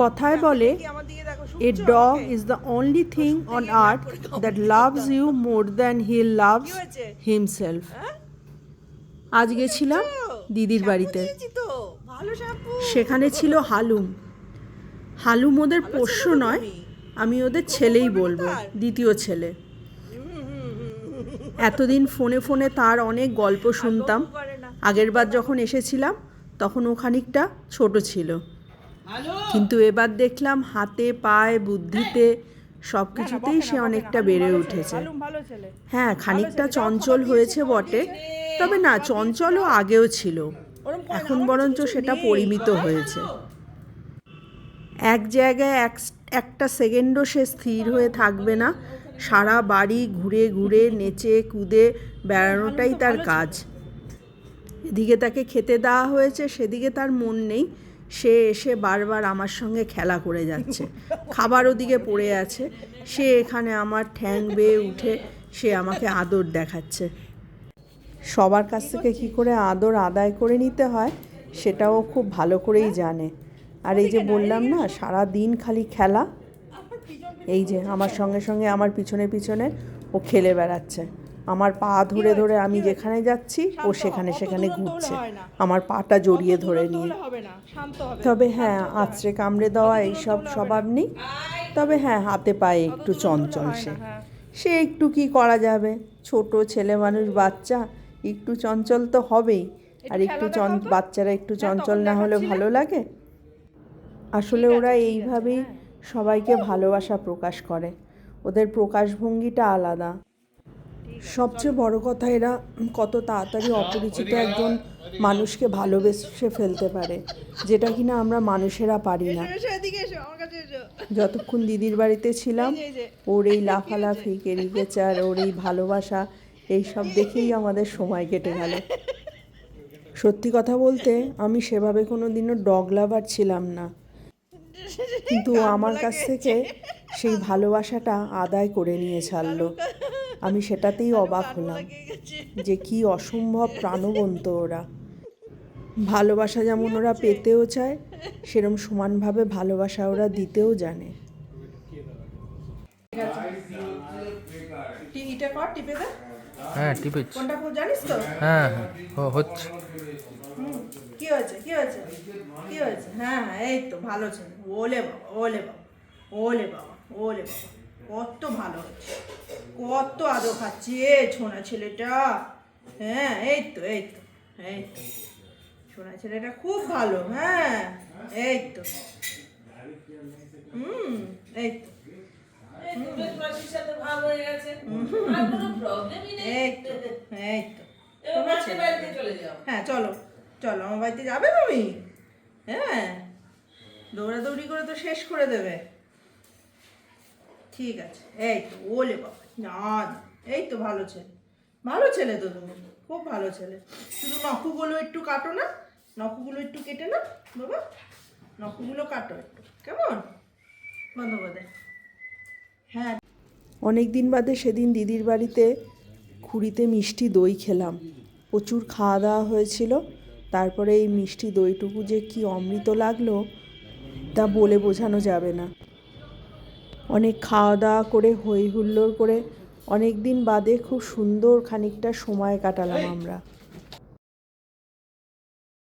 কথায় বলে a dog is the only thing on earth that loves you more than he loves? Himself? আজ গেছিলাম দিদির বাড়িতে। সেখানে ছিল হালুম। হালুম ওদের পোষ্য নয় আমি ওদের ছেলেই বলব দ্বিতীয় ছেলে। এতদিন ফোনে ফোনে তার অনেক গল্প শুনতাম। আগেরবার যখন এসেছিলাম তখন ও খানিকটা ছোট ছিল। কিন্তু এবার দেখলাম হাতে পায়ে বুদ্ধিতে সব কিছুতেই সে অনেকটা বেড়ে উঠেছে। হ্যাঁ খানিকটা চঞ্চল হয়েছে বটে। তবে না চঞ্চলও আগেও ছিল। এখন বরঞ্চ সেটা পরিমিত হয়েছে। এক জায়গায় এক একটা সেকেন্ডও সে স্থির হয়ে থাকবে না। সারা বাড়ি ঘুরে ঘুরে নেচে কুদে বেড়ানোটাই তার কাজ। এদিকে তাকে খেতে দেওয়া হয়েছে সেদিকে তার মন নেই। সে এসে বারবার আমার সঙ্গে খেলা করে যাচ্ছে। খাবার ওদিকে পড়ে আছে। সে এখানে আমার ঠ্যাং বেয়ে উঠে সে আমাকে আদর দেখাচ্ছে। সবার কাছ থেকে কী করে আদর আদায় করে নিতে হয়, সেটাও খুব ভালো করেই জানে। আর এই যে বললাম না, সারা দিন খালি খেলা, এই যে আমার সঙ্গে সঙ্গে আমার পিছনে পিছনে ও খেলে বেড়াচ্ছে। আমার পা ধরে ধরে আমি যেখানে যাচ্ছি ও সেখানে সেখানে ঘুরছে। আমার পাটা জড়িয়ে ধরে নিয়ে। তবে হ্যাঁ আঁচড়ে কামড়ে দেওয়া এইসব স্বভাব নেই। তবে হ্যাঁ হাতে পায়ে একটু চঞ্চল সে। হ্যাঁ। সে একটু কি করা যাবে? ছোট ছেলে মানুষ বাচ্চা একটু চঞ্চল তো হবেই। আর একটু বাচ্চারা একটু চঞ্চল না হলে ভালো লাগে। আসলে ওরা এইভাবেই সবাইকে ভালোবাসা প্রকাশ করে। ওদের প্রকাশভঙ্গিটা আলাদা। সবচেয়ে বড় কথা এরা কত তাড়াতাড়ি অপরিচিত একজন মানুষকে ভালোবেসে ফেলতে পারে যেটা কিনা আমরা মানুষেরা পারি না। যতক্ষণ দিদির বাড়িতে ছিলাম ওর এই লাফালাফি কেরিকেচার ওর এই ভালোবাসা এই সব দেখেই আমাদের সময় কেটে গেল। সত্যি কথা বলতে আমি সেভাবে কোনো দিনও ডগ লাভার ছিলাম না। কিন্তু আমার কাছ থেকে সেই ভালোবাসাটা আদায় করে নিয়ে ছাড়লো। আমি সেটাতেই অবাক হলাম যে কি অসম্ভব প্রাণবন্ত ওরা। ভালোবাসা যেমন ওরা পেতেও চায় সেরম সমানভাবে ভালোবাসা ওরা দিতেও জানে। টিভিটা কর টিপে হ্যাঁ টিপেছি। জানিস তো? হ্যাঁ হ্যাঁ হচ্ছে। কি হয়েছে কি হয়েছে? কি হয়েছে? হ্যাঁ হ্যাঁ এই তো ভালো ছেলে। ওলে বাবা ওলে বাবা ওলে বাবা ওলে বাবা কত ভালো হচ্ছে কত আদর খাচ্ছে। ছোনা ছেলেটা। হ্যাঁ এই তো এই তো এই তো। ছোনা ছেলেটা খুব ভালো হ্যাঁ এই তো। হুম এই তো। হ্যাঁ চলো চলো আমার বাড়িতে যাবে তুমি? হ্যাঁ। দৌড়াদৌড়ি করে তো শেষ করে দেবে। ঠিক আছে। এই তো ওলে বাবা, না এই তো ভালো ছেলে। ভালো ছেলে তো তুমি, খুব ভালো ছেলে। শুধু নখগুলো একটু কাটো না, নখগুলো একটু কেটে না, বাবা। নখগুলো কাটো একটু, কেমন? বন্ধ করে দে। হ্যাঁ। অনেক দিন বাদে সেদিন দিদির বাড়িতে খুঁড়িতে মিষ্টি দই খেলাম। প্রচুর খাওয়া দাওয়া হয়েছিল, তারপরে এই মিষ্টি দইটুকু যে কি অমৃত লাগল, তা বলে বোঝানো যাবে না। অনেক খাওয়া দাওয়া করে হই হুল্লোড় করে অনেক দিন বাদে খুব সুন্দর খানিকটা সময় কাটালাম আমরা।